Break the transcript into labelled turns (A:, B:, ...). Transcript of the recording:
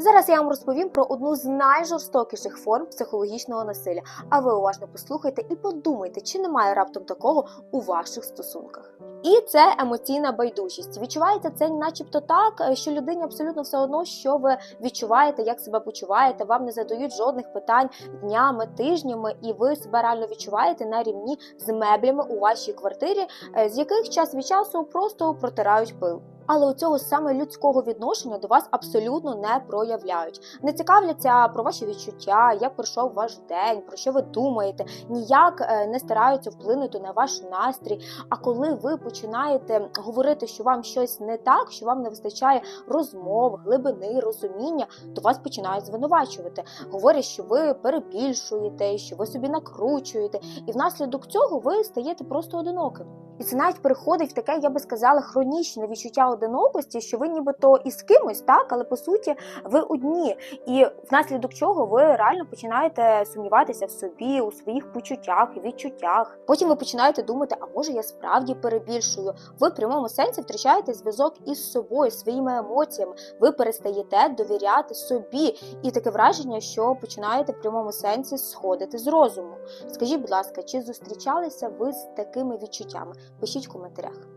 A: Зараз я вам розповім про одну з найжорстокіших форм психологічного насилля. А ви уважно послухайте і подумайте, чи немає раптом такого у ваших стосунках. І це емоційна байдужість. Відчувається це, начебто, так, що людині абсолютно все одно, що ви відчуваєте, як себе почуваєте. Вам не задають жодних питань днями, тижнями, і ви себе реально відчуваєте на рівні з меблями у вашій квартирі, е, з яких час від часу просто протирають пил. Але у цього саме людського відношення до вас абсолютно не проявляють. Не цікавляться про ваші відчуття, як пройшов ваш день, про що ви думаєте, ніяк е, не стараються вплинути на ваш настрій. А коли ви починаєте говорити, що вам щось не так, що вам не вистачає розмов, глибини, розуміння, то вас починають звинувачувати. Говорять, що ви перебільшуєте, що ви собі накручуєте, і внаслідок цього ви стаєте просто одиноким. І це навіть переходить в таке, я би сказала, хронічне відчуття одинокості, що ви нібито із кимось, так, але по суті ви одні. І внаслідок чого ви реально починаєте сумніватися в собі, у своїх почуттях і відчуттях. Потім ви починаєте думати, а може я справді перебільшую. Ви в прямому сенсі втрачаєте зв'язок із собою, своїми емоціями. Ви перестаєте довіряти собі. І таке враження, що починаєте в прямому сенсі сходити з розуму. Скажіть, будь ласка, чи зустрічалися ви з такими відчуттями? Пишіть в коментарях.